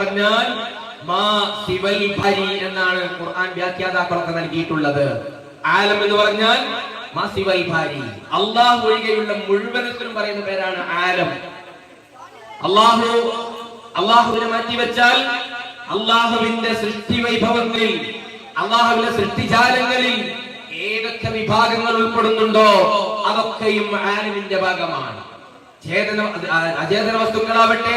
പറഞ്ഞാൽ മാ സിവൽ ഭരി എന്നാണ് ഖുർആൻ വ്യാഖ്യാതാക്കളൊക്കെ നൽകിയിട്ടുള്ളത്. ആലം എന്ന് പറഞ്ഞാൽ മാ സിവൽ ഭാരി. അള്ളാഹു ഒഴികെയുള്ള മുഴുവനത്തിനും പറയുന്ന പേരാണ് ആലം. അള്ളാഹു അള്ളാഹുവിനെ മാറ്റിവെച്ചാൽ അള്ളാഹുവിന്റെ സൃഷ്ടി വൈഭവങ്ങളിൽ അള്ളാഹുവിന്റെ സൃഷ്ടിജാലങ്ങളിൽ ഏതൊക്കെ വിഭാഗങ്ങൾ ഉൾപ്പെടുന്നുണ്ടോ അതൊക്കെയും ആലമിന്റെ ഭാഗമാണ്. ചേതന അചേതന വസ്തുക്കളാവട്ടെ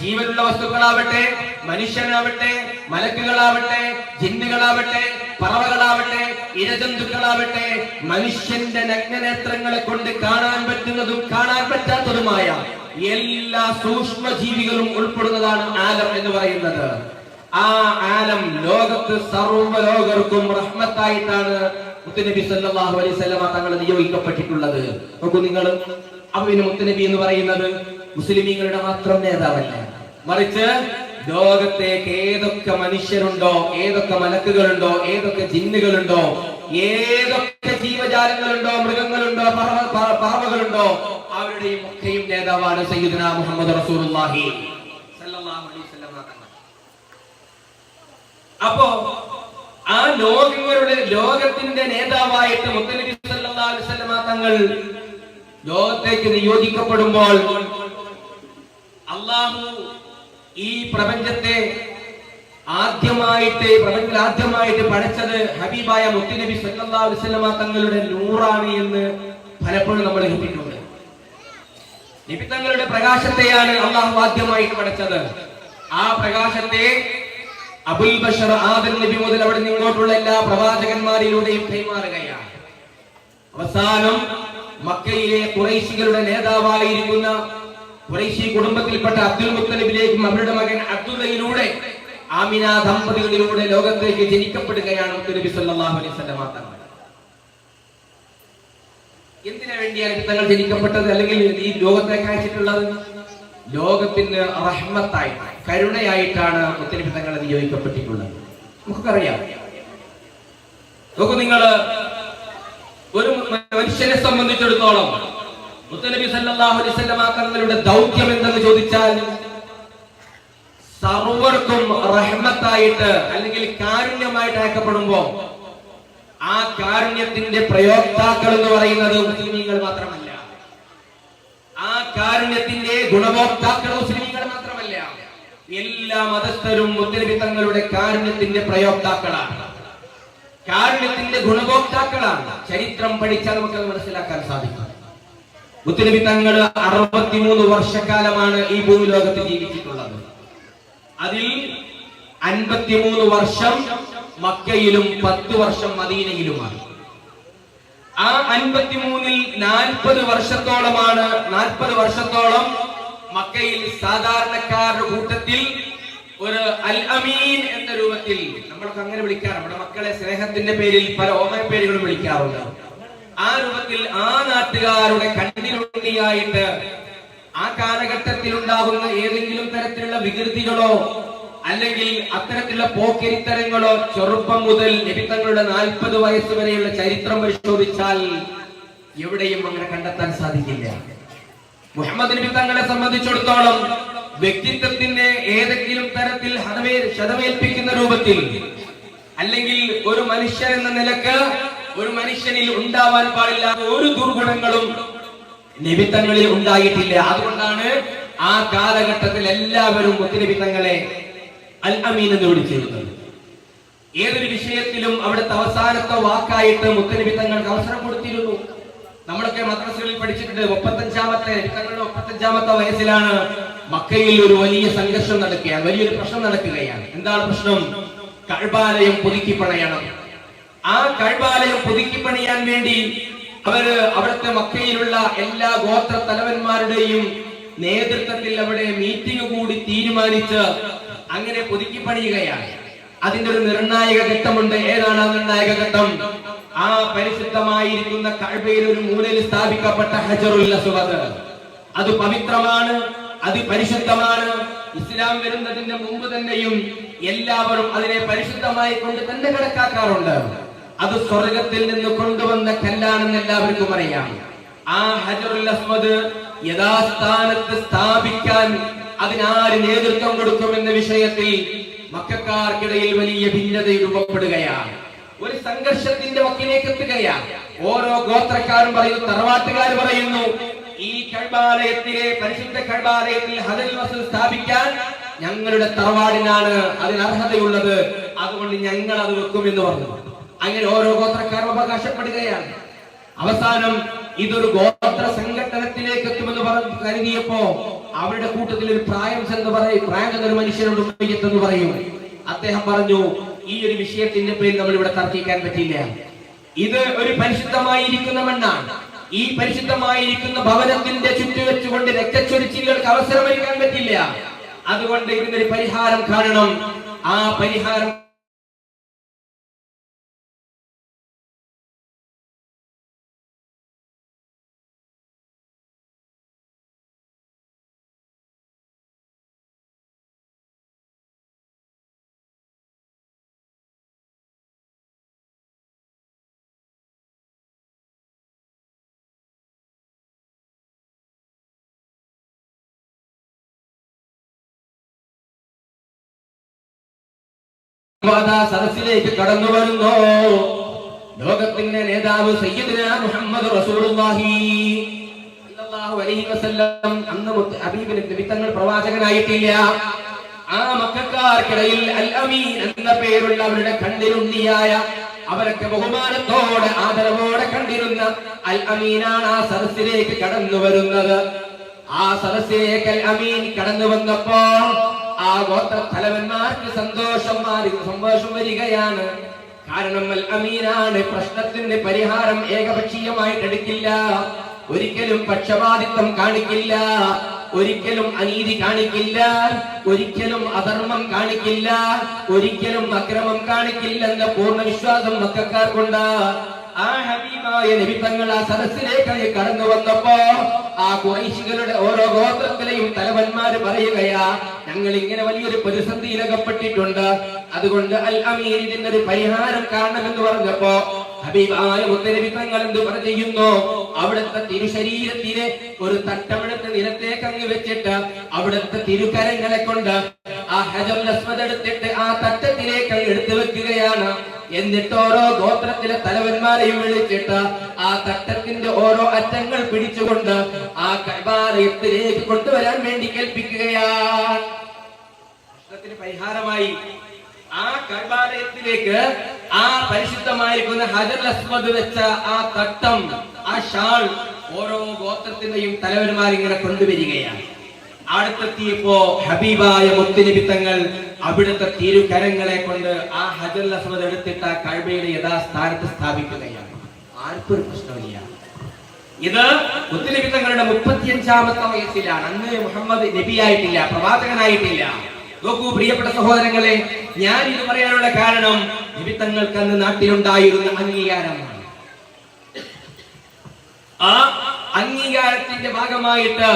ജീവനുള്ള വസ്തുക്കളാവട്ടെ മനുഷ്യനാവട്ടെ മലക്കുകളാവട്ടെ ജിന്നുകളാവട്ടെ പറവകളാവട്ടെ ഇരജന്തുക്കളാവട്ടെ മനുഷ്യന്റെ നഗ്നനേത്രങ്ങളെ കൊണ്ട് കാണാൻ പറ്റുന്നതും കാണാൻ പറ്റാത്തതുമായ എല്ലാ സൂക്ഷ്മ ജീവികളും ഉൾപ്പെടുന്നതാണ് ആലം എന്ന് പറയുന്നത്. ആ ആലം ലോകത്ത് സർവലോകർക്കും റഹ്മത്തായിട്ടാണ് മുത്തുനബി സല്ലല്ലാഹു അലൈഹി വസല്ലമ തങ്ങൾ നിയോഗിക്കപ്പെട്ടിട്ടുള്ളത്. നോക്കൂ നിങ്ങൾ അപ്പൊ മുത്തുനബി എന്ന് പറയുന്നത് മുസ്ലിമീങ്ങളുടെ മാത്രം നേതാവല്ല. മറിച്ച് ലോകത്തേക്ക് ഏതൊക്കെ മനുഷ്യരുണ്ടോ ഏതൊക്കെ മലക്കുകളുണ്ടോ ഏതൊക്കെ ജിന്നുകളുണ്ടോ ഏതൊക്കെ ജീവജാലങ്ങളുണ്ടോ മൃഗങ്ങളുണ്ടോ പറവ- പറവകളുണ്ടോ അവരുടെയും ഒക്കെയും നേതാവാണ് സയ്യിദ്ന മുഹമ്മദ് റസൂലുള്ളാഹി അപ്പോ ആ ലോകങ്ങളുടെ ലോകത്തിന്റെ നേതാവായിട്ട് മുത്തനബി സല്ലല്ലാഹു അലൈഹി തങ്ങൾ ലോകത്തേക്ക് നിയോഗിക്കപ്പെടുമ്പോൾ അള്ളാഹു ഈ പ്രപഞ്ചത്തെ ആദ്യമായിട്ട് പ്രപഞ്ചത്തിൽ ആദ്യമായിട്ട് പഠിച്ചത് ഹബീബായ മുത്തുനബി സല്ലാസ്ലമ തങ്ങളുടെ നൂറാണ് എന്ന് പലപ്പോഴും നമ്മൾ ലഭിക്കുന്നുണ്ട് നബി തങ്ങളുടെ പ്രകാശത്തെയാണ് അള്ളാഹു ആദ്യമായിട്ട് പഠിച്ചത്. ആ പ്രകാശത്തെ അബുൽ ബഷർ ആദൽ നബി മുതൽ അവിടെ നിന്ന് ഇങ്ങോട്ടുള്ള എല്ലാ പ്രവാചകന്മാരിലൂടെയും കൈമാറുകയാണ്. അവസാനം മക്കയിലെ കുറൈശികളുടെ നേതാവായിരിക്കുന്ന കുറൈശി കുടുംബത്തിൽപ്പെട്ട അബ്ദുൽ മുത്തലിബിലേക്കും അവരുടെ മകൻ അബ്ദുള്ളയിലൂടെ ആമിന ദമ്പതികളിലൂടെ ലോകത്തേക്ക് ജനിക്കപ്പെടുകയാണ് സല്ലല്ലാഹു അലൈഹി വസല്ലം തങ്ങൾ എന്തിനു വേണ്ടിയാണ് തങ്ങൾ ജനിക്കപ്പെട്ടത്? അല്ലെങ്കിൽ ഈ ലോകത്തേക്ക് അയച്ചിട്ടുള്ളത്? ലോകത്തിന് റഹ്മത്തായി കരുണയായിട്ടാണ് മുത്തനബി തങ്ങൾ നിയോഗിക്കപ്പെട്ടിട്ടുള്ളത്. നമുക്കറിയാം. നോക്കൂ നിങ്ങൾ ഒരു മനുഷ്യനെ സംബന്ധിച്ചിടത്തോളം മുത്തനബി സല്ലല്ലാഹു അലൈഹി വസല്ലമ തങ്ങളുടെ ദൗത്യം എന്തെന്ന് ചോദിച്ചാൽ സർവർക്കും റഹ്മത്തായിട്ട് അല്ലെങ്കിൽ കാരുണ്യമായിട്ട് അയക്കപ്പെടുമ്പോ ആ കാരുണ്യത്തിന്റെ പ്രയോക്താക്കൾ എന്ന് പറയുന്നത് മുസ്ലിമീങ്ങൾ മാത്രമല്ല. ആ കാരുണ്യത്തിന്റെ ഗുണഭോക്താക്കൾ മുസ്ലിമീങ്ങൾ മാത്രമല്ല. എല്ലാ മതസ്ഥരും മുത്തനബി തങ്ങളുടെ കാരുണ്യത്തിന്റെ പ്രയോക്താക്കളാണ്. കാരുണ്യത്തിന്റെ ഗുണഭോക്താക്കളാണ്. ചരിത്രം പഠിച്ചാൽ നമുക്ക് മനസ്സിലാക്കാൻ സാധിക്കും. മുത്തനബി തങ്ങൾ അറുപത്തിമൂന്ന് വർഷക്കാലമാണ് ഈ ഭൂമിലോകത്ത് ജീവിച്ചിട്ടുള്ളത്. അതിൽ അൻപത്തിമൂന്ന് വർഷം മക്കയിലും പത്ത് വർഷം മദീനയിലുമാണ്. ആ അൻപത്തിമൂന്നിൽ നാൽപ്പത് വർഷത്തോളമാണ് നാൽപ്പത് വർഷത്തോളം മക്കയിൽ സാധാരണക്കാരുടെ കൂട്ടത്തിൽ ഒരു അൽ അമീൻ എന്ന രൂപത്തിൽ നമ്മൾക്ക് അങ്ങനെ വിളിക്കാറ് നമ്മുടെ മക്കളെ സ്നേഹത്തിന്റെ പേരിൽ പല ഓമന പേരുകളും വിളിക്കാറുണ്ട്. ആ രൂപത്തിൽ ആ നാട്ടുകാരുടെ കണ്ണിലുണ്ണിയായിട്ട് ആ കാലഘട്ടത്തിൽ ഉണ്ടാകുന്ന ഏതെങ്കിലും തരത്തിലുള്ള വികൃതികളോ അല്ലെങ്കിൽ അത്തരത്തിലുള്ള പോക്കരിത്തരങ്ങളോ ചെറുപ്പം മുതൽ ലഭിത്തങ്ങളുടെ നാൽപ്പത് വയസ്സ് വരെയുള്ള ചരിത്രം പരിശോധിച്ചാൽ എവിടെയും അങ്ങനെ കണ്ടെത്താൻ സാധിക്കില്ല. മുഹമ്മദ് നബി തങ്ങളെ സംബന്ധിച്ചിടത്തോളം വ്യക്തിത്വത്തിന്റെ ഏതെങ്കിലും തരത്തിൽ ഹതമേ ശതമേൽപ്പിക്കുന്ന രൂപത്തിൽ അല്ലെങ്കിൽ ഒരു മനുഷ്യൻ എന്ന നിലയ്ക്ക് ഒരു മനുഷ്യനിൽ ഉണ്ടാവാൻ പാടില്ലാത്ത ഒരു ദുർഗുണങ്ങളും നിമിത്തങ്ങളിൽ ഉണ്ടായിട്ടില്ല. അതുകൊണ്ടാണ് ആ കാലഘട്ടത്തിൽ എല്ലാവരും മുത്തുനബി തങ്ങളെ അൽ അമീൻ എന്ന് വിളിച്ചിരുന്നത്. ഏതൊരു വിഷയത്തിലും അവിടുത്തെ അവസാനത്തെ വാക്കായിട്ട് മുത്തനബി തങ്ങൾക്ക് അവസരം കൊടുത്തിരുന്നു. നമ്മളൊക്കെ മദ്രസകളിൽ പഠിച്ചിട്ടുണ്ട്. മുപ്പത്തഞ്ചാമത്തെ തങ്ങളുടെ മുപ്പത്തഞ്ചാമത്തെ വയസ്സിലാണ് മക്കയിൽ ഒരു വലിയ സംഘർഷം നടക്കുകയാണ് വലിയൊരു പ്രശ്നം നടക്കുകയാണ്. എന്താണ് പ്രശ്നം? കഴിപാലയം പുതുക്കി പണയണം ആ കഴിവാലയം പുതുക്കി പണിയാൻ വേണ്ടി അവർ അവിടുത്തെ മക്കയിലുള്ള എല്ലാ ഗോത്ര തലവന്മാരുടെയും നേതൃത്വത്തിൽ അവിടെ മീറ്റിംഗ് കൂടി തീരുമാനിച്ച് അങ്ങനെ പുതുക്കി പണിയുകയാണ്. അതിന്റെ ഒരു നിർണായക ഘട്ടമുണ്ട്. ഏതാണ് ആ നിർണായക ഘട്ടം? ആ പരിശുദ്ധമായിരിക്കുന്ന കഴിവയിൽ ഒരു മൂലയിൽ സ്ഥാപിക്കപ്പെട്ട ഹജറുൽ അസ്വദ്. അത് പവിത്രമാണ് അത് പരിശുദ്ധമാണ്. ഇസ്ലാം വരുന്നതിന്റെ മുമ്പ് തന്നെയും എല്ലാവരും അതിനെ പരിശുദ്ധമായി കൊണ്ട് തന്നെ കണക്കാക്കാറുണ്ട്. അത് സ്വർഗത്തിൽ നിന്ന് കൊണ്ടുവന്ന കല്ലാണെന്ന് എല്ലാവർക്കും അറിയാം. ആ ഹജറുൽ അസ്മദ് യഥാസ്ഥാനത്ത് സ്ഥാപിക്കാൻ അതിനാര് നേതൃത്വം കൊടുക്കുമെന്ന വിഷയത്തിൽ മക്കാർക്കിടയിൽ വലിയ ഭിന്നത രൂപപ്പെടുകയാണ്. ഒരു സംഘർഷത്തിന്റെ വക്കിലേക്ക് എത്തുകയാണ്. ഓരോ ഗോത്രക്കാരും പറയുന്നു തറവാട്ടുകാർ പറയുന്നു ഈ കൽബാലയത്തിലെ പരിശുദ്ധ കഴബാലയത്തിൽ ഹദൽ മസ്ജിദ് സ്ഥാപിക്കാൻ ഞങ്ങളുടെ തറവാടിനാണ് അതിന് അർഹതയുള്ളത്. അതുകൊണ്ട് ഞങ്ങൾ അത് വെക്കുമെന്ന് പറഞ്ഞു. അങ്ങനെ ഓരോ ഗോത്രക്കാരും അവകാശപ്പെടുകയാണ്. അവസാനം ഇതൊരു ഗോത്ര സംഘടനത്തിലേക്ക് എത്തുമെന്ന് പറഞ്ഞു കരുതിയപ്പോ അവരുടെ കൂട്ടത്തിൽ ഒരു പ്രായം ചെന്ന് പറയും. പ്രായം ചെന്ന ഒരു മനുഷ്യനോട് മയ്യത്തെന്ന് പറയും. അദ്ദേഹം പറഞ്ഞു ഈ ഒരു വിഷയത്തിന്റെ പേരിൽ നമ്മൾ ഇവിടെ തർക്കിക്കാൻ പറ്റില്ല ഇത് ഒരു പരിശുദ്ധമായിരിക്കുന്ന മണ്ണാണ്. ഈ പരിശുദ്ധമായിരിക്കുന്ന ഭവനത്തിന്റെ ചുറ്റു വെച്ചുകൊണ്ട് രക്തച്ചൊരിച്ചിലുകൾക്ക് അവസരമൊരുക്കാൻ പറ്റില്ല. അതുകൊണ്ട് ഇതിനൊരു പരിഹാരം കാണണം. ആ പരിഹാരം സദസ്സിലേക്ക് കടന്നു വരുന്നു. ലോകത്തിന്റെ നേതാവ് മുഹമ്മദ് റസൂലുള്ളാഹി അലൈഹി വസല്ലം. അന്ന് ഹബീബിന് തങ്ങൾ പ്രവാചകനായിട്ടില്ല. ആ മക്കാർക്കിടയിൽ അൽ അമീൻ എന്ന പേരുള്ള അവരുടെ കണ്ണിലുണ്ണിയായ അവരൊക്കെ ബഹുമാനത്തോടെ ആദരവോടെ കണ്ടിരുന്ന അൽ അമീനാണ് ആ സദസ്സിലേക്ക് കടന്നു വരുന്നത്. ആ സദസ്സിലേക്ക് അൽ അമീൻ കടന്നു വന്നപ്പോ ആ ഗോത്ര തലവന്മാർക്ക് സന്തോഷം മാറി സന്തോഷം വരികയാണ്. കാരണം അമീനാണ് പ്രശ്നത്തിന്റെ പരിഹാരം ഏകപക്ഷീയമായിട്ട് എടുക്കില്ല. ഒരിക്കലും പക്ഷപാതിത്വം കാണിക്കില്ല. ഒരിക്കലും അനീതി കാണിക്കില്ല. ഒരിക്കലും അധർമ്മം കാണിക്കില്ല. ഒരിക്കലും അക്രമം കാണിക്കില്ല എന്ന പൂർണ വിശ്വാസം മക്കാർക്കുണ്ട്. ആ ഹബീബായ നബി തങ്ങൾ ആ സദസ്സിലേക്ക് കടന്നു വന്നപ്പോ ആ കുറൈശികളുടെ ഓരോ ഗോത്രത്തിലെയും തലവന്മാർ പറയുകയാ ഞങ്ങൾ ഇങ്ങനെ വലിയൊരു പ്രതിസന്ധിയിലകപ്പെട്ടിട്ടുണ്ട്. അതുകൊണ്ട് അൽ അമീർ ഒരു പരിഹാരം കാണണമെന്ന് പറഞ്ഞപ്പോ ഹബീബായ മുത്തനബി തങ്ങൾ എന്ത് പറഞ്ഞു അവിടുത്തെ തിരുശരീരത്തിലെ ഒരു തട്ടമെടുത്ത് നിലത്തേക്ക് അങ്ങ് വെച്ചിട്ട് അവിടുത്തെ തിരുക്കരങ്ങളെ കൊണ്ട് ആ ഹജം ലസ്മതെടുത്തിട്ട് ആ തട്ടത്തിലേക്ക് എടുത്തു വെക്കുകയാണ്. എന്നിട്ട് ഓരോ ഗോത്രത്തിലെ തലവന്മാരെയും വിളിച്ചിട്ട് ആ തട്ടത്തിന്റെ ഓരോ അറ്റങ്ങൾ പിടിച്ചുകൊണ്ട് ആ കൈബാലയത്തിലേക്ക് കൊണ്ടുവരാൻ വേണ്ടി കേൾപ്പിക്കുകയാണ്. പ്രശ്നത്തിന് പരിഹാരമായി ആ കൈബാലയത്തിലേക്ക് ആ പരിശുദ്ധമായിരിക്കുന്ന ഹജർ അസ്മദ് വെച്ച ആ തട്ടം ആ ഷാൾ ഓരോ ഗോത്രത്തിന്റെയും തലവന്മാരിങ്ങനെ കൊണ്ടുവരികയാണ്. അടുത്തെത്തിയപ്പോ ഹബീബായ മുത്തുനിമിത്തങ്ങൾ അവിടുത്തെ തിരുകരങ്ങളെ കൊണ്ട് ആ ഹജർ അസ്മദ് എടുത്തിട്ട് ആ കഴിവയുടെ യഥാസ്ഥാനത്ത് സ്ഥാപിക്കുകയാണ്. ആർക്കും ഒരു പ്രശ്നമില്ല ഇത് മുത്തുനബി തങ്ങളുടെ മുപ്പത്തിയഞ്ചാമത്തെ വയസ്സിലാണ്. അന്ന് മുഹമ്മദ് നബിയായിട്ടില്ല പ്രവാചകനായിട്ടില്ല. നോക്കൂ പ്രിയപ്പെട്ട സഹോദരങ്ങളെ ഞാൻ ഇത് പറയാനുള്ള കാരണം നബി തങ്ങൾക്ക് അന്ന് നാട്ടിലുണ്ടായിരുന്ന അംഗീകാരമാണ്. ആ അംഗീകാരത്തിന്റെ ഭാഗമായിട്ട്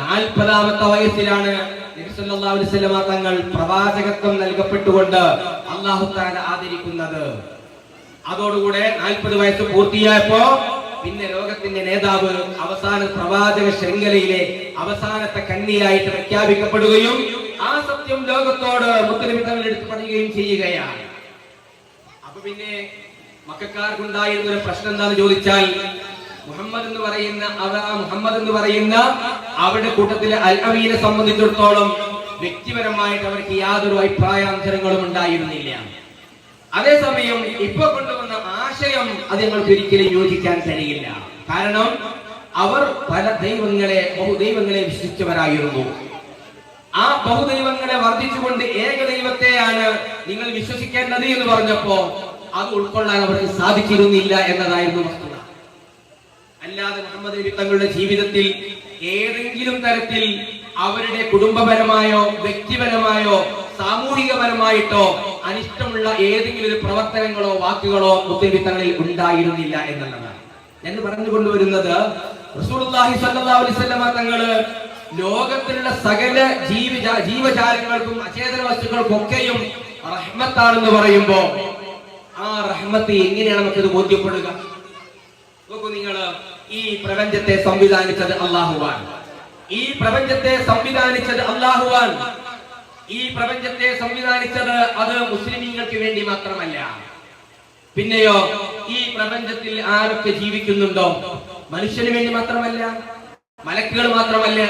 നാൽപ്പതാമത്തെ വയസ്സിലാണ് തങ്ങൾ പ്രവാചകത്വം നൽകപ്പെട്ടുകൊണ്ട് അള്ളാഹു ആദരിക്കുന്നത്. അതോടുകൂടെ നാൽപ്പത് വയസ്സ് പൂർത്തിയായപ്പോ പിന്നെ ലോകത്തിന്റെ നേതാവ് അവസാന പ്രവാചക ശൃംഖലയിലെ അവസാനത്തെ കണ്ണിയായിട്ട് പ്രഖ്യാപിക്കപ്പെടുകയും ആ സത്യം ലോകത്തോട് മുത്തലിമിതങ്ങൾ എടുത്തു പറയുകയും ചെയ്യുകയാണ്. അപ്പൊ പിന്നെ മക്കാർക്കുണ്ടായിരുന്ന ഒരു പ്രശ്നം എന്താന്ന് ചോദിച്ചാൽ മുഹമ്മദ് എന്ന് പറയുന്ന അതാ മുഹമ്മദ് എന്ന് പറയുന്ന അവരുടെ കൂട്ടത്തിലെ അൽ അമീനെ സംബന്ധിച്ചിടത്തോളം വ്യക്തിപരമായിട്ട് അവർക്ക് യാതൊരു അഭിപ്രായാന്തരങ്ങളും ഉണ്ടായിരുന്നില്ല. അതേസമയം ഇപ്പൊ കൊണ്ടുവന്ന ആശയം അത് ഞങ്ങൾക്ക് ഒരിക്കലും യോജിക്കാൻ കഴിയില്ല. കാരണം അവർ പല ദൈവങ്ങളെ ബഹുദൈവങ്ങളെ വിശ്വസിച്ചവരായിരുന്നു. ആ ബഹുദൈവങ്ങളെ വർദ്ധിച്ചുകൊണ്ട് ഏകദൈവത്തെയാണ് നിങ്ങൾ വിശ്വസിക്കേണ്ടത് എന്ന് പറഞ്ഞപ്പോ അത് ഉൾക്കൊള്ളാൻ അവർക്ക് സാധിച്ചിരുന്നില്ല എന്നതായിരുന്നു വസ്തുത. അല്ലാതെ മുഹമ്മദ് നബി തങ്ങളുടെ ജീവിതത്തിൽ ഏതെങ്കിലും തരത്തിൽ അവരുടെ കുടുംബപരമായോ വ്യക്തിപരമായോ സാമൂഹികപരമായിട്ടോ അനിഷ്ടമുള്ള ഏതെങ്കിലും ഒരു പ്രവർത്തനങ്ങളോ വാക്കുകളോ മുത്തനബി തങ്ങളിൽ ഉണ്ടായിരുന്നില്ല എന്നുള്ളതാണ്. ഞാൻ പറഞ്ഞു കൊണ്ടുവരുന്നത് റസൂലുള്ളാഹി സ്വല്ലല്ലാഹു അലൈഹി വസല്ലമ തങ്ങൾ ലോകത്തിലുള്ള സകല ജീവി ജീവജാലങ്ങൾക്കും അചേതന വസ്തുക്കൾക്കും ഒക്കെയും റഹ്മത്താണെന്ന് പറയുമ്പോ ആ റഹ്മത്ത് എങ്ങനെയാണ് നമുക്കിത് ബോധ്യപ്പെടുക? നോക്കൂ നിങ്ങൾ ഈ പ്രപഞ്ചത്തെ സംവിധാനിച്ചത് അള്ളാഹുവാൻ ഈ പ്രപഞ്ചത്തെ സംവിധാനിച്ചത് അള്ളാഹുവാൻ ഈ പ്രപഞ്ചത്തെ സംവിധാനിച്ചത് അത് മുസ്ലിമീങ്ങൾക്ക് വേണ്ടി മാത്രമല്ല. പിന്നെയോ ഈ പ്രപഞ്ചത്തിൽ ആരൊക്കെ ജീവിക്കുന്നുണ്ടോ? മനുഷ്യന് വേണ്ടി മാത്രമല്ല മലക്കുകൾ മാത്രമല്ല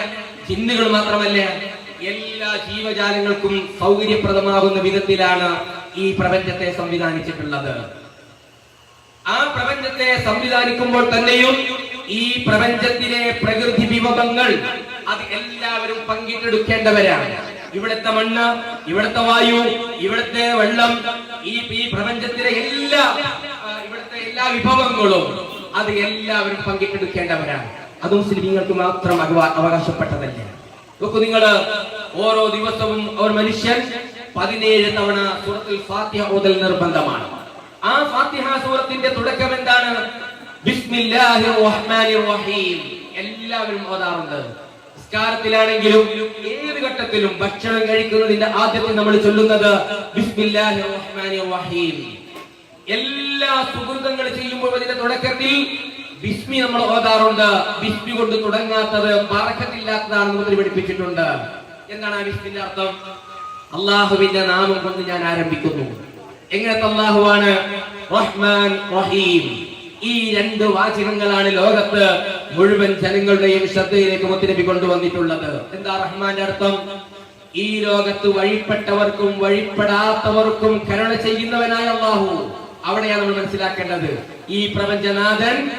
ചിന്നുകൾ മാത്രമല്ല എല്ലാ ജീവജാലങ്ങൾക്കും സൗകര്യപ്രദമാകുന്ന വിധത്തിലാണ് ഈ പ്രപഞ്ചത്തെ സംവിധാനിച്ചിട്ടുള്ളത്. ആ പ്രപഞ്ചത്തെ സംവിധാനിക്കുമ്പോൾ തന്നെയും ഈ പ്രപഞ്ചത്തിലെ പ്രകൃതി വിഭവങ്ങൾ അത് എല്ലാവരും പങ്കിട്ടെടുക്കേണ്ടവരാണ്. ഇവിടുത്തെ മണ്ണ് ഇവിടുത്തെ വായു ഇവിടുത്തെ വെള്ളം ഈ ഈ പ്രപഞ്ചത്തിലെ എല്ലാ ഇവിടുത്തെ എല്ലാ വിഭവങ്ങളും അത് എല്ലാവരും പങ്കിട്ടെടുക്കേണ്ടവരാണ്. അത് മുസ്ലിങ്ങൾക്ക് മാത്രം അവ- അവകാശപ്പെട്ടതല്ല. നോക്കൂ നിങ്ങൾ ഓരോ ദിവസവും ഒരു മനുഷ്യൻ പതിനേഴ് തവണ സൂറത്തിൽ ഫാത്തിഹ ഓതൽ നിർബന്ധമാണ്. ആ ഫാത്തിഹ സൂറത്തിന്റെ തുടക്കം എന്താണ്? എല്ലാവരും ഓതാറുണ്ട്. നിസ്കാരത്തിലാണെങ്കിലും ഏത് ഘട്ടത്തിലും ഭക്ഷണം കഴിക്കുന്നതിന്റെ ആദ്യത്തിൽ നമ്മൾ ചൊല്ലുന്നത് എല്ലാ സുഹൃതങ്ങൾ ചെയ്യുമ്പോൾ അതിന്റെ തുടക്കത്തിൽ ബിസ്മി നമ്മൾ ഓതാറുണ്ട്. ബിസ്മി കൊണ്ട് തുടങ്ങാത്തത് പറക്കത്തില്ലാത്തതാണെന്ന് മുതൽ പഠിപ്പിച്ചിട്ടുണ്ട്. എന്താണ് ആ ബിസ്മിന്റെ അർത്ഥം? അള്ളാഹുവിന്റെ നാമം കൊണ്ട് ഞാൻ ആരംഭിക്കുന്നു. എങ്ങനത്തെ അള്ളാഹുവാണ്? റഹ്മാൻ റഹീം. ഈ രണ്ട് വാചകങ്ങളാണ് ലോകത്ത് മുഴുവൻ ജനങ്ങളുടെയും ശ്രദ്ധയിലേക്ക് മുത്തിനബി കൊണ്ടുവന്നിട്ടുള്ളത് എന്താ റഹ്മാന്റെ അർത്ഥം? ഈ ലോകത്ത് വഴിപ്പെട്ടവർക്കും വഴിപ്പെടാത്തവർക്കും കരുണ ചെയ്യുന്നവനായ അള്ളാഹു. അവിടെയാണ് നമ്മൾ മനസ്സിലാക്കേണ്ടത്. ഈ പ്രപഞ്ചനാഥൻ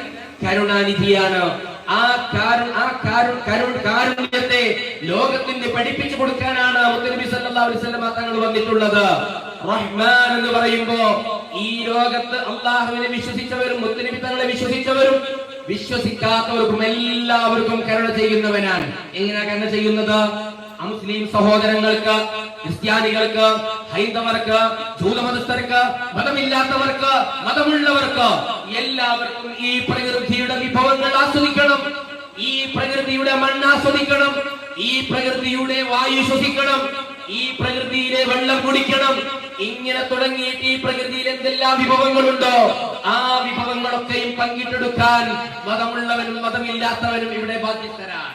കരുണാനിധിയാണ്. ആ കാരു ആ കാരു കരു കാരുണ്യത്തെ ലോകത്തിന് പഠിപ്പിച്ചു കൊടുക്കാനാണ് മുത്തനബി സല്ലല്ലാഹു അലൈഹി തങ്ങൾ വന്നിട്ടുള്ളത്. റഹ്മാൻ എന്ന് പറയുമ്പോ ഈ ലോകത്ത് അള്ളാഹുവിനെ വിശ്വസിച്ചവരും മുത്തനബി വിശ്വസിച്ചവരും വിശ്വസിക്കാത്തവർക്കും എല്ലാവർക്കും കരുണ ചെയ്യുന്നവനാണ്. എങ്ങനെയാ കരുണ ചെയ്യുന്നത്? മുസ്ലിം സഹോദരങ്ങൾക്ക് ക്രിസ്ത്യാനികൾക്ക് ഹൈന്ദവർക്ക് ജൂതമതസ്ഥർക്ക് മതമില്ലാത്തവർക്ക് മതമുള്ളവർക്ക് എല്ലാവർക്കും ഈ പ്രകൃതിയുടെ വിഭവങ്ങൾ ആസ്വദിക്കണം. ഈ പ്രകൃതിയുടെ മണ്ണ് ആസ്വദിക്കണം. ഈ പ്രകൃതിയുടെ വായു ശ്വസിക്കണം. ഈ പ്രകൃതിയിലെ വെള്ളം കുടിക്കണം. ഇങ്ങനെ തുടങ്ങിയിട്ട് ഈ പ്രകൃതിയിൽ എന്തെല്ലാം വിഭവങ്ങളുണ്ടോ? ആ വിഭവങ്ങളൊക്കെയും പങ്കിട്ടെടുക്കാൻ മതമുള്ളവനും മതമില്ലാത്തവനും ഇവിടെ ബാധ്യസ്ഥരാണ്.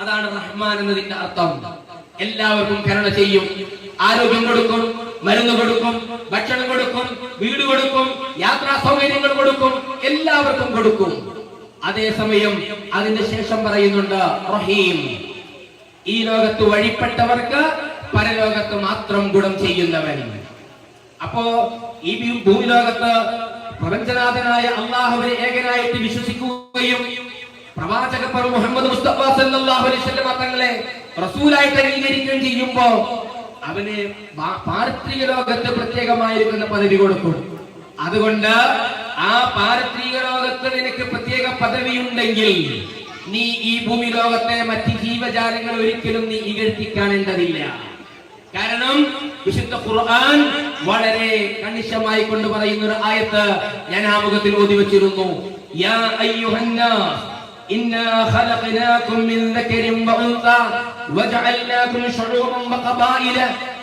അതാണ് റഹ്മാൻ എന്നതിന്റെ അർത്ഥം. എല്ലാവർക്കും കരുണ ചെയ്യും. ആരോഗ്യം കൊടുക്കും മരുന്ന് കൊടുക്കും ഭക്ഷണം കൊടുക്കും വീട് കൊടുക്കും യാത്രാ സൗകര്യങ്ങൾ കൊടുക്കും എല്ലാവർക്കും കൊടുക്കും. അതേസമയം അതിന്റെ ശേഷം പറയുന്നുണ്ട് റഹീം. ഈ ലോകത്ത് വഴിപ്പെട്ടവർക്ക് പരലോകത്ത് മാത്രം ഗുണം ചെയ്യുന്നവൻ. അപ്പോ ഈ ഭൂമിലോകത്ത് പ്രപഞ്ചനാഥനായ അള്ളാഹുവിനെ ഏകനായിട്ട് വിശ്വസിക്കുകയും പ്രവാചക മുഹമ്മദ് മുസ്തഫ സല്ലല്ലാഹു അലൈഹി തങ്ങളെ റസൂലായിട്ട് അംഗീകരിക്കുകയും ചെയ്യുമ്പോ അവന് പാരത്രിക ലോകത്ത് പ്രത്യേകമായിരിക്കുന്ന പദവി കൊടുക്കും. അതുകൊണ്ട് ആ പാരത്രിക ലോകത്ത് നിനക്ക് പ്രത്യേക പദവിയുണ്ടെങ്കിൽ നീ ഈ ഭൂമി ലോകത്തെ മറ്റ് ജീവജാലങ്ങൾ ഒരിക്കലും നീ ഇകഴ്ത്തി കാണേണ്ടതില്ല കാരണം വിശുദ്ധ ഖുർആൻ വളരെ കണിശമായി കൊണ്ട് പറയുന്ന ഒരു ആയത്ത് ഞാൻ ആമുഖത്തിൽ ഓതി വെച്ചിരുന്നു യാ അയ്യുഹന്നാസ് إنا خلقناكم من ذكر وأنثى وجعلناكم شعوبا وقبائل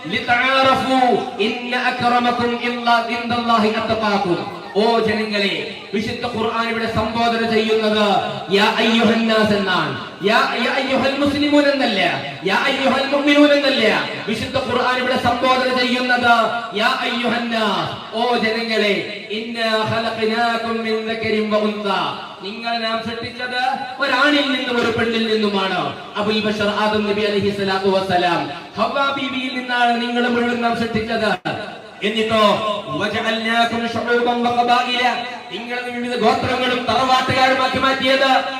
لتعارفوا إن أكرمكم إلا عند الله أتقاكم ഓ ജനങ്ങളെ വിശുദ്ധ ഖുർആൻ ഇവിടെ സംബോധന ചെയ്യുന്നത് യാ അയ്യുഹന്നാസ് എന്നാണ്. യാ യാ അയ്യുഹൽ മുസ്ലിമൂൻ എന്നല്ല യാ അയ്യുഹൽ മുഅ്മിനൂൻ എന്നല്ല. വിശുദ്ധ ഖുർആൻ ഇവിടെ സംബോധന ചെയ്യുന്നത് യാ അയ്യുഹന്നാസ്. ഓ ജനങ്ങളെ ഇന്നാ ഖലഖനാകും മിൻ ദക്കരിൻ വ ഉൻസ നിങ്ങൾ നാം സൃഷ്ടിച്ചത് ഒരാണിൽ നിന്നും ഒരു പെണ്ണിൽ നിന്നുമാണ്. അബുൽ ബഷർ ആദം നബി അലൈഹി സ്വലാത്തു വസ്സലാം ഹവ്വ ബീവിയിൽ നിന്നാണ് നിങ്ങൾ മുഴുവൻ നാം സൃഷ്ടിച്ചത്. എന്നിട്ടോ നിങ്ങളെ വിവിധ ഗോത്രങ്ങളും തറവാട്ടുകാരുമാക്കി മാറ്റിയത്.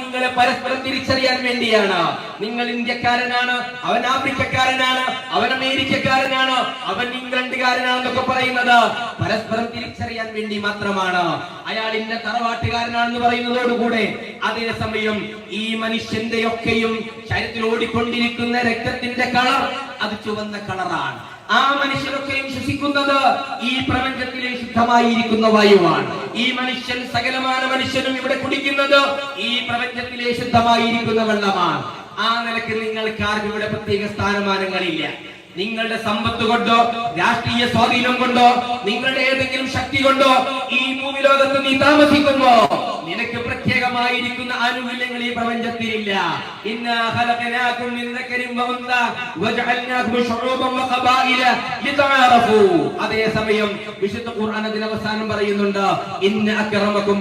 നിങ്ങളെ പരസ്പരം തിരിച്ചറിയാൻ വേണ്ടിയാണ്. നിങ്ങൾ ഇന്ത്യക്കാരനാണ് അവൻ ആഫ്രിക്കക്കാരനാണ് അവൻ അമേരിക്കക്കാരനാണ് അവൻ ഇംഗ്ലണ്ടുകാരനാണെന്നൊക്കെ പറയുന്നത്. പരസ്പരം തിരിച്ചറിയാൻ വേണ്ടി മാത്രമാണ്. അയാൾ ഇന്ന തറവാട്ടുകാരനാണെന്ന് പറയുന്നതോടുകൂടെ അതേസമയം ഈ മനുഷ്യന്റെ ഒക്കെയും ശരീരത്തിൽ ഓടിക്കൊണ്ടിരിക്കുന്ന രക്തത്തിന്റെ കളർ അത് ചുവന്ന കളറാണ്. ആ മനുഷ്യരൊക്കെയും ശ്വസിക്കുന്നത് ഈ പ്രപഞ്ചത്തിലെ ശുദ്ധമായിരിക്കുന്ന വായുവാണ്. ഈ മനുഷ്യൻ സകലമാന മനുഷ്യനും ഇവിടെ കുടിക്കുന്നത് ഈ പ്രപഞ്ചത്തിലെ ശുദ്ധമായിരിക്കുന്ന വെള്ളമാണ്. ആ നിലയ്ക്ക് നിങ്ങൾക്ക് ആർക്കും ഇവിടെ പ്രത്യേക സ്ഥാനമാനങ്ങളില്ല. നിങ്ങളുടെ സമ്പത്ത് കൊണ്ടോ രാഷ്ട്രീയ സ്വാധീനം കൊണ്ടോ നിങ്ങളുടെ ഏതെങ്കിലും ശക്തി കൊണ്ടോ ഈ ഭൂമി ലോകത്ത് നീ താമസിക്കുമ്പോ നിനക്ക് പ്രത്യേകമായിരിക്കുന്ന ആനുകൂല്യങ്ങൾ ഈ പ്രപഞ്ചത്തിലില്ല. അതേസമയം വിശുദ്ധ ഖുർആൻ അതിന് അവസാനം പറയുന്നുണ്ട് ഇന്ന അക്രമക്കും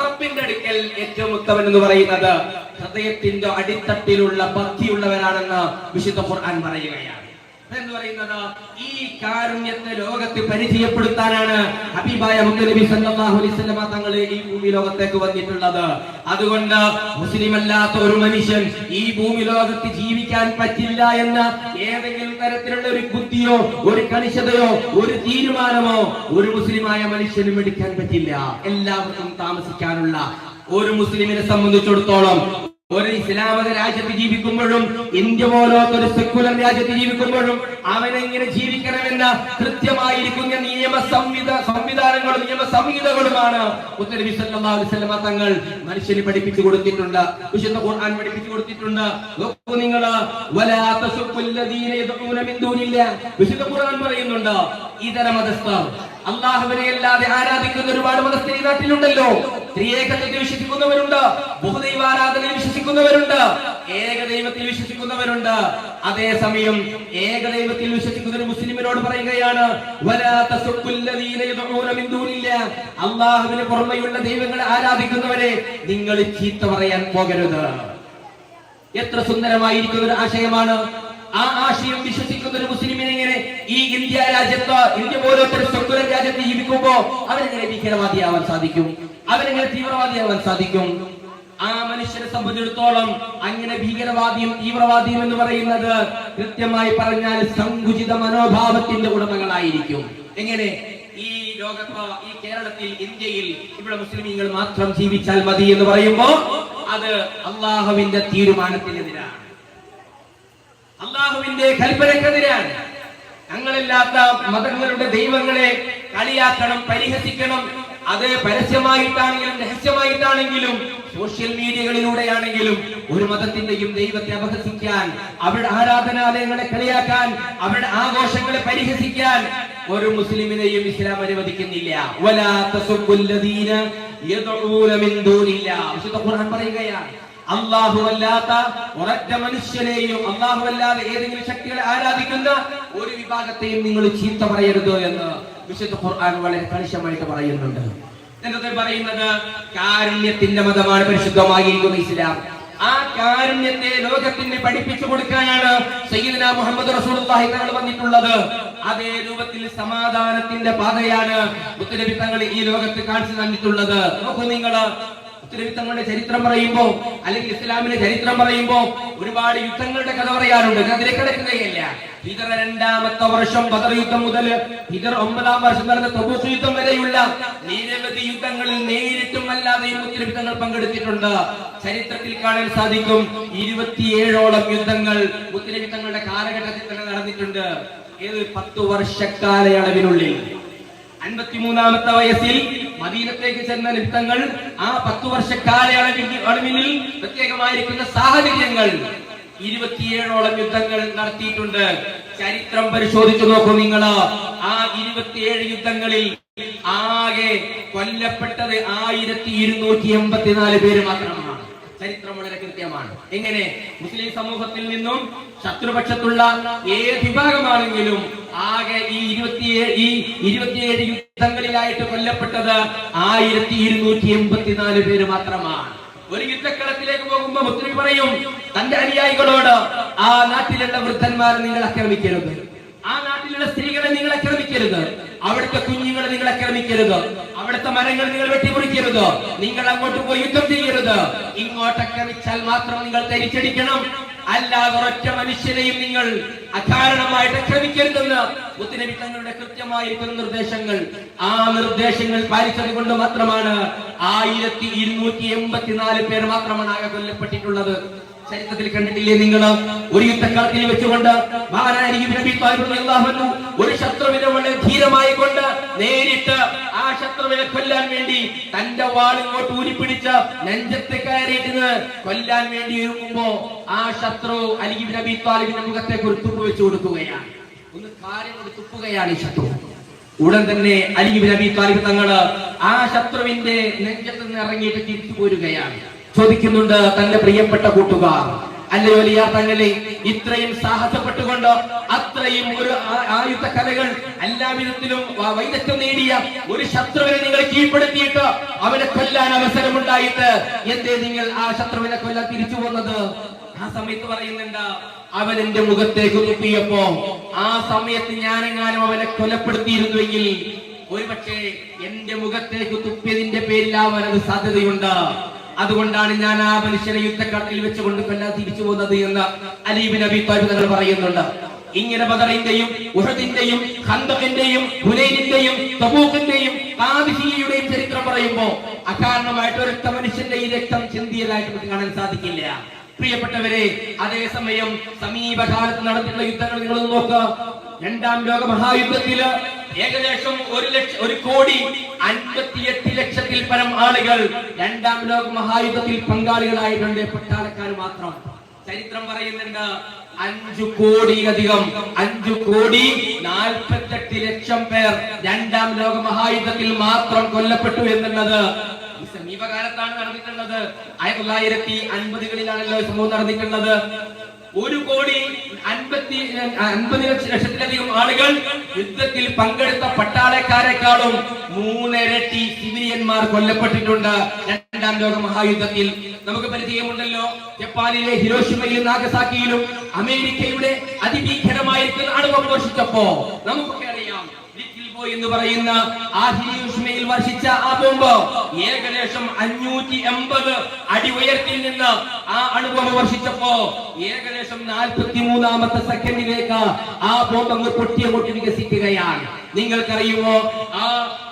റബ്ബിന്റെ അടുക്കൽ ഏറ്റവും ഉത്തമൻ എന്ന് പറയുന്നത് ഹൃദയത്തിന്റെ അടിത്തട്ടിലുള്ള പക്തിയുള്ളവരാണെന്ന് വിശുദ്ധ ഖുർആൻ പറയുകയാണ്. എന്ന് പറയുന്നത് ഈ കാരുണ്യത്തെ ലോകത്ത് പരിചയപ്പെടുത്താനാണ് ഹബീബായ മുത്തനബി സല്ലല്ലാഹു അലൈഹി തങ്ങൾ ഈ ഭൂമി ലോകത്തേക്ക് വന്നിട്ടുള്ളത്. അതുകൊണ്ട് മുസ്ലിം അല്ലാത്ത ഒരു മനുഷ്യൻ ഈ ഭൂമി ലോകത്ത് ജീവിക്കാൻ പറ്റില്ല എന്ന ഏതെങ്കിലും തരത്തിലുള്ള ഒരു ബുദ്ധിയോ ഒരു കണിശതയോ ഒരു തീരുമാനമോ ഒരു മുസ്ലിമായ മനുഷ്യനും എടുക്കാൻ പറ്റില്ല. എല്ലാവർക്കും താമസിക്കാനുള്ള ഒരു മുസ്ലിമിനെ സംബന്ധിച്ചിടത്തോളം ഒരു ഇസ്ലാമിക രാജ്യത്ത് ജീവിക്കുമ്പോഴും ഇന്ത്യ പോലത്തെ ഒരു സെക്കുലർ രാജ്യത്ത് ജീവിക്കുമ്പോഴും അവനെങ്ങനെ ജീവിക്കണമെന്ന കൃത്യമായിരിക്കുന്ന നിയമ സംവിധ സംവിധാനങ്ങളും നിയമ സംഹിതകളുമാണ് ഉത്തരവി തങ്ങൾ മനുഷ്യന് പഠിപ്പിച്ചു കൊടുത്തിട്ടുണ്ട്. വിശുദ്ധ ഖുർആൻ പഠിപ്പിച്ചു കൊടുത്തിട്ടുണ്ട്. നിങ്ങൾ വിശുദ്ധ ഖുർആൻ പറയുന്നുണ്ട് ഇതര മതസ്ഥർ അള്ളാഹുവിനെ അല്ലാതെ ആരാധിക്കുന്ന ഒരുപാട് മതസ്ഥ ഈ നാട്ടിലുണ്ടല്ലോ. ത്രിയേകത്വത്തിൽ വിശ്വസിക്കുന്നവരുണ്ട്. ബഹുദൈവാരാധനയിൽ വിശ്വസിക്കുന്നവരുണ്ട്. ഏകദൈവത്തിൽ വിശ്വസിക്കുന്നവരുണ്ട്. അതേസമയം ഏകദൈവത്തിൽ ഒരു മുസ്ലിമിനോട് പറയുകയാണ് അള്ളാഹുവിന് പുറമെയുള്ള ദൈവങ്ങളെ ആരാധിക്കുന്നവരെ നിങ്ങൾ ചീത്ത പറയാൻ പോകരുത്. എത്ര സുന്ദരമായിരിക്കുന്ന ഒരു ആശയമാണ്. ആ ആശയം വിശ്വസിക്കുന്ന ഒരു മുസ്ലിമിനെ ഇങ്ങനെ ഈ ഇന്ത്യ രാജ്യത്ത് ഇന്ത്യ പോലത്തെ സെക്കുലർ രാജ്യത്ത് ജീവിക്കുമ്പോ അവരെങ്ങനെ ഭീകരവാദിയാവാൻ സാധിക്കും. അവരെങ്ങനെ തീവ്രവാദിയാവാൻ സാധിക്കും. ആ മനുഷ്യരെ സംബന്ധിച്ചിടത്തോളം അങ്ങനെ ഭീകരവാദിയും തീവ്രവാദിയും എന്ന് പറയുന്നത് കൃത്യമായി പറഞ്ഞാൽ സങ്കുചിത മനോഭാവത്തിന്റെ ഉടമകളായിരിക്കും. എങ്ങനെ? ഈ ലോകത്ത് ഈ കേരളത്തിൽ ഇന്ത്യയിൽ ഇവിടെ മുസ്ലിമീങ്ങൾ മാത്രം ജീവിച്ചാൽ മതി എന്ന് പറയുമ്പോ അത് അള്ളാഹുവിന്റെ തീരുമാനത്തിനെതിരാണ്. അള്ളാഹുവിന്റെ കൽപ്പനക്കെതിരാണ് ഞങ്ങളില്ലാത്ത മതങ്ങളുടെ ദൈവങ്ങളെ കളിയാക്കണം പരിഹസിക്കണം അത് പരസ്യമായിട്ടാണെങ്കിലും രഹസ്യമായിട്ടാണെങ്കിലും സോഷ്യൽ മീഡിയകളിലൂടെയാണെങ്കിലും ഒരു മതത്തിന്റെയും ദൈവത്തെ അപഹസിക്കാൻ അവരുടെ ആരാധനാലയങ്ങളെ കളിയാക്കാൻ അവരുടെ ആഘോഷങ്ങളെ പരിഹസിക്കാൻ ഒരു മുസ്ലിമിനെയും ഇസ്ലാം അനുവദിക്കുന്നില്ല. ഖുർആൻ പറയുകയാണ് അള്ളാഹു അല്ലാത്ത മനുഷ്യനെയും അള്ളാഹു അല്ലാതെ ഏതെങ്കിലും ശക്തികളെ ആരാധിക്കുന്ന ഒരു വിഭാഗത്തെയും നിങ്ങൾ ചീത്ത പറയരുത് എന്ന്. വിശുദ്ധ ഖുർആൻ വളരെ കണിശമായിട്ട് പറയുന്നുണ്ട്. എന്നിട്ട് പറയുന്നത് കാരുണ്യത്തിന്റെ മതമാണ് പരിശുദ്ധമായിരിക്കുന്ന ഇസ്ലാം. ആ കാരുണ്യത്തെ ലോകത്തിന് പഠിപ്പിച്ചു കൊടുക്കാനാണ് സയ്യിദന മുഹമ്മദ് റസൂലുള്ളാഹി തങ്ങൾ വന്നിട്ടുള്ളത്. അതേ രൂപത്തിൽ സമാധാനത്തിന്റെ പാതയാണ് മുത്തനബി തങ്ങൾ ഈ ലോകത്ത് കാണിച്ചു തന്നിട്ടുള്ളത്. നോക്കൂ നിങ്ങൾ ഉത്തരവിത്തങ്ങളുടെ ചരിത്രം പറയുമ്പോ അല്ലെങ്കിൽ ഇസ്ലാമിന്റെ ചരിത്രം പറയുമ്പോ ഒരുപാട് യുദ്ധങ്ങളുടെ കഥ പറയാറുണ്ട്. അതിലേക്ക് കിടക്കുകയല്ല ഹിതർ രണ്ടാമത്തെ വർഷം ബദർ യുദ്ധം മുതൽ ഹിതർ ഒമ്പതാം വർഷം നടന്ന തബൂക്ക് യുദ്ധം വരെയുള്ള നിരവധി യുദ്ധങ്ങളിൽ നേരിട്ടും അല്ലാതെയും ഉത്തരവിത്തങ്ങൾ പങ്കെടുത്തിട്ടുണ്ട്. ചരിത്രത്തിൽ കാണാൻ സാധിക്കും ഇരുപത്തിയേഴോളം യുദ്ധങ്ങൾ ഉത്തരവിത്തങ്ങളുടെ കാലഘട്ടത്തിൽ തന്നെ നടന്നിട്ടുണ്ട്. ഏത് പത്തു വർഷക്കാലയളവിനുള്ളിൽ. അൻപത്തിമൂന്നാമത്തെ വയസ്സിൽ മദീനത്തേക്ക് ചെന്ന നിമിത്തങ്ങൾ ആ പത്തു വർഷ കാലയളവിൽ പ്രത്യേകമായിരിക്കുന്ന സാഹചര്യങ്ങൾ ഇരുപത്തിയേഴോളം യുദ്ധങ്ങൾ നടത്തിയിട്ടുണ്ട്. ചരിത്രം പരിശോധിച്ചു നോക്കൂ നിങ്ങൾ. ആ ഇരുപത്തിയേഴ് യുദ്ധങ്ങളിൽ ആകെ കൊല്ലപ്പെട്ടത് ആയിരത്തി ഇരുന്നൂറ്റി എൺപത്തിനാല് പേര് മാത്രമാണ്. ചരിത്രം വളരെ കൃത്യമാണ്. എങ്ങനെ? മുസ്ലിം സമൂഹത്തിൽ നിന്നും ശത്രുപക്ഷത്തുള്ള ഏത് വിഭാഗമാണെങ്കിലും ആകെ ഈ ഇരുപത്തിയേഴ് ഈ ഇരുപത്തിയേഴ് യുദ്ധങ്ങളിലായിട്ട് കൊല്ലപ്പെട്ടത് ആയിരത്തി ഇരുന്നൂറ്റി എൺപത്തിനാല് പേര് മാത്രമാണ്. ഒരു യുദ്ധക്കളത്തിലേക്ക് പോകുമ്പോ മുസ്ലിം പറയും തന്റെ അനുയായികളോട് ആ നാട്ടിലുള്ള വൃദ്ധന്മാരെ നിങ്ങൾ ആക്രമിക്കരുത്. ആ നാട്ടിലുള്ള സ്ത്രീകളെ നിങ്ങൾ ആക്രമിക്കരുത്. അവിടുത്തെ കുഞ്ഞുങ്ങൾ നിങ്ങൾ ആക്രമിക്കരുത് അവിടുത്തെ മരങ്ങൾ നിങ്ങൾ വെട്ടിമുറിക്കരുത്. നിങ്ങൾ അങ്ങോട്ട് പോയി യുദ്ധം ചെയ്യരുത്. ഇങ്ങോട്ട് ആക്രമിച്ചാൽ മാത്രം നിങ്ങൾ തിരിച്ചടിക്കണം. അല്ലാതെ ഒറ്റ മനുഷ്യനെയും നിങ്ങൾ അകാരണമായിട്ട് ആക്രമിക്കരുതെന്ന് മുത്തനബി തങ്ങളുടെ കൃത്യമായിരിക്കുന്ന നിർദ്ദേശങ്ങൾ. ആ നിർദ്ദേശങ്ങൾ പാലിച്ചത് കൊണ്ട് മാത്രമാണ് ആയിരത്തി ഇരുന്നൂറ്റി എൺപത്തിനാല് പേർ മാത്രമാണ് ആകെ കൊല്ലപ്പെട്ടിട്ടുള്ളത്. ചരിത്രത്തിൽ കണ്ടിട്ടില്ലേ നിങ്ങൾ ഒരു യുദ്ധക്കളത്തിൽ വെച്ചുകൊണ്ട് ഒരു ശത്രുവിനെ വളരെ ധീരമായി കൊണ്ട് നേരിട്ട് ആ ശത്രുവിനെ കൊല്ലാൻ വേണ്ടി തന്റെ വാൾ ഇങ്ങോട്ട് ഊരിപ്പിടിച്ച് നെഞ്ചത്ത് കയറിയിട്ട് കൊല്ലാൻ വേണ്ടി ഒരുങ്ങുമ്പോ ആ ശത്രു അലി നബി താലിബിന്റെ മുഖത്തെ ഒരു തുപ്പ് വെച്ചു കൊടുക്കുകയാണ്. ഒന്ന് കാര്യം കൊണ്ട് തുപ്പുകയാണ് ഈ ശത്രു. ഉടൻ തന്നെ അലിഗി നബി താലിബ് തങ്ങൾ ആ ശത്രുവിന്റെ നെഞ്ചത്ത് നിന്ന് ഇറങ്ങിയിട്ട് തിരിച്ചു പോരുകയാണ്. ചോദിക്കുന്നുണ്ട് തന്റെ പ്രിയപ്പെട്ട കൂട്ടുകാർ. അല്ലയോ വലിയ തങ്ങളെ ഇത്രയും സാഹസപ്പെട്ടുകൊണ്ട് അത്രയും ഒരു ആയുധ കലകൾ എല്ലാ വിധത്തിലും വൈദഗ്ധ്യം നേടിയ ഒരു ശത്രുവിനെ നിങ്ങൾ കീഴ്പ്പെടുത്തിയിട്ട് അവനെ കൊല്ലാൻ അവസരമുണ്ടായിട്ട് എന്തേ നിങ്ങൾ ആ ശത്രുവിനെ കൊല്ലാൻ തിരിച്ചു പോന്നത്? ആ സമയത്ത് പറയുന്നുണ്ട് അവൻ എന്റെ മുഖത്തേക്ക് തുപ്പിയപ്പോ ആ സമയത്ത് ഞാനെങ്ങാനും അവനെ കൊലപ്പെടുത്തിയിരുന്നുവെങ്കിൽ ഒരുപക്ഷെ എന്റെ മുഖത്തേക്ക് തുപ്പിയതിന്റെ പേരിൽ അവനത് സാധ്യതയുണ്ട്. അതുകൊണ്ടാണ് ഞാൻ ആ മനുഷ്യനെ യുദ്ധക്കളത്തിൽ വെച്ചുകൊണ്ട് കൊല്ലാൻ തിരിച്ചു പോകുന്നത് എന്ന് അലീബിൻ അബി പറയുന്നുണ്ട്. ഇങ്ങനെ ബദറിന്റെയും ഉഹദിന്റെയും ഖന്തഖിന്റെയും ഹുനൈനിന്റെയും തബൂക്കിന്റെയും കാദിഹിയുടെയും ചരിത്രം പറയുമ്പോൾ അകാരണമായിട്ട് ഒരൊറ്റ മനുഷ്യന്റെ ഈ രക്തം ചിന്തിയതായിട്ട് നമുക്ക് കാണാൻ സാധിക്കില്ല. പ്രിയപ്പെട്ടവരെ അതേസമയം സമീപകാലത്ത് നടത്തിയിട്ടുള്ള യുദ്ധങ്ങൾ നിങ്ങൾ നോക്കുക രണ്ടാം ലോക മഹായുദ്ധത്തിൽ ഏകദേശം ഒരു ലക്ഷം ഒരു കോടി അൻപത്തിയെട്ട് ലക്ഷത്തിൽ പരം ആളുകൾ രണ്ടാം ലോക മഹായുദ്ധത്തിൽ പങ്കാളികളായിട്ടുണ്ട്. പട്ടാളക്കാർ മാത്രം. ചരിത്രം പറയുന്നുണ്ട് അഞ്ചു കോടിയിലധികം അഞ്ചു കോടി നാൽപ്പത്തെട്ട് ലക്ഷം പേർ രണ്ടാം ലോക മഹായുദ്ധത്തിൽ മാത്രം കൊല്ലപ്പെട്ടു എന്നുള്ളത് സമീപകാലത്താണ് നടന്നിട്ടുള്ളത്. ആയിരത്തി തൊള്ളായിരത്തി അൻപതുകളിലാണല്ലോ സംഭവം നടന്നിട്ടുള്ളത്. ഒരു കോടി അൻപത്തി അൻപത് ലക്ഷ- ലക്ഷത്തിലധികം ആളുകൾ യുദ്ധത്തിൽ പങ്കെടുത്ത പട്ടാളക്കാരെക്കാളും മൂന്നിരട്ടി സിവിലിയന്മാർ കൊല്ലപ്പെട്ടിട്ടുണ്ട്. രണ്ടാം ലോക മഹായുദ്ധത്തിൽ. നമുക്ക് പരിചയമുണ്ടല്ലോ ജപ്പാനിലെ ഹിരോഷിമയിലും നാഗസാക്കിയിലും അമേരിക്കയുടെ അതിഭീകരമായിരിക്കുന്ന ഘോഷിച്ചപ്പോ നമുക്കൊക്കെ അറിയാം. എന്ന് പറയുന്ന ആ ഹിരോഷിമയിൽ വർഷിച്ച ആ ബോംബ് ഏകദേശം അഞ്ഞൂറ്റി എൺപത് അടി ഉയരത്തിൽ നിന്ന് ആ അണുബോംബ് വർഷിച്ചപ്പോ ഏകദേശം നാൽപ്പത്തി മൂന്നാമത്തെ സെക്കൻഡിലേക്ക് ആ ബോംബ് അങ്ങ് പൊട്ടി അങ്ങോട്ട് വികസിക്കുകയാണ്. നിങ്ങൾക്കറിയുമോ? ആ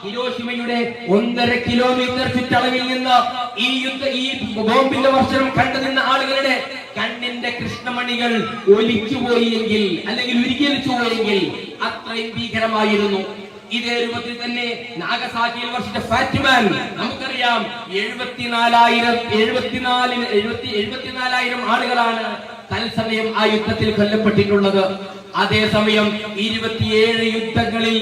ഹിരോഷിമയുടെ ഒന്നര കിലോമീറ്റർ ചുറ്റളവിൽ നിന്ന് ഈ യുദ്ധ ഈ ബോംബിന്റെ വർഷണം കണ്ടു നിന്ന ആളുകളുടെ കണ്ണിന്റെ കൃഷ്ണമണികൾ ഒലിച്ചുപോയെങ്കിൽ അല്ലെങ്കിൽ ഉരുകിയൊലിച്ചു പോയെങ്കിൽ അത്രയും ഭീകരമായിരുന്നു. ഇതേ രൂപത്തിൽ തന്നെ നാഗസാക്കിയിൽ വർഷിച്ച ഫാറ്റ്മാൻ നമുക്കറിയാം എഴുപത്തിനാലായിരം എഴുപത്തിനാലിന് എഴുപത്തി എഴുപത്തിനാലായിരം ആളുകളാണ് തത്സമയം ആ യുദ്ധത്തിൽ കൊല്ലപ്പെട്ടിട്ടുള്ളത്. അതേസമയം ഇരുപത്തിയേഴ് യുദ്ധങ്ങളിൽ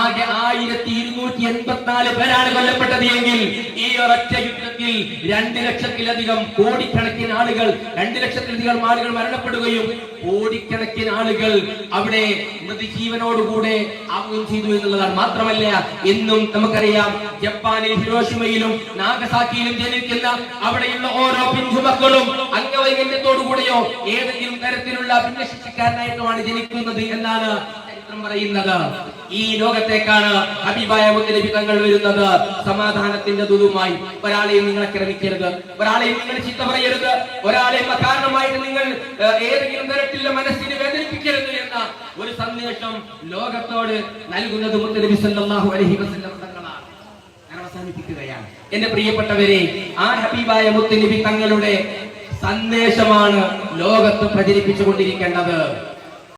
ആകെ ആയിരത്തി ഇരുന്നൂറ്റി എൺപത്തിനാല് പേരാണ് കൊല്ലപ്പെട്ടത് എങ്കിൽ ഈ ഒരൊറ്റ യുദ്ധത്തിൽ രണ്ട് ലക്ഷത്തിലധികം കോടിക്കണക്കിന് ആളുകൾ രണ്ട് ലക്ഷത്തിലധികം ആളുകൾ മരണപ്പെടുകയും കോടിക്കണക്കിന് ആളുകൾ അവിടെ മൃതിജീവനോടുകൂടെ ആവുകയും ചെയ്തു എന്നുള്ളതാണ്. മാത്രമല്ല ഇന്നും നമുക്കറിയാം ജപ്പാനിൽ ഹിരോഷിമയിലും നാഗസാക്കിയിലും ജനിക്കുന്ന അവിടെയുള്ള ഓരോ പിഞ്ചുമക്കളും അംഗവൈകല്യത്തോടുകൂടെയോ ഏതെങ്കിലും തരത്തിലുള്ള ഭിന്നശിക്കാരനായിട്ടുമാണ് ജനിക്കുന്നത്. എന്നാണ് ചരിത്രം പറയുന്നത്. ഈ ലോകത്തേക്കാണ് ഹബീബായ മുത്തനബി തങ്ങൾ വരുന്നത്. സമാധാനത്തിന്റെ ദുരുമായി ഒരാളെയും നിങ്ങൾ ആക്രമിക്കരുത് ഒരാളെയും നിങ്ങൾ ചീത്ത പറയരുത്. ഒരാളെയും അകാരണമായിട്ട് നിങ്ങൾ ഏതെങ്കിലും തരത്തിലുള്ള മനസ്സിനെ വേദനിപ്പിക്കരുത് എന്ന ഒരു സന്ദേശം ലോകത്തോട് നൽകുന്നത് സല്ലല്ലാഹു അലൈഹി വസല്ലം തങ്ങളാണ്. അവസാനിപ്പിക്കുകയാണ്. എന്റെ പ്രിയപ്പെട്ടവരെ ആ ഹബീബായ മുത്തനബി തങ്ങളുടെ സന്ദേശമാണ് ലോകത്ത് പ്രചരിപ്പിച്ചുകൊണ്ടിരിക്കേണ്ടത്.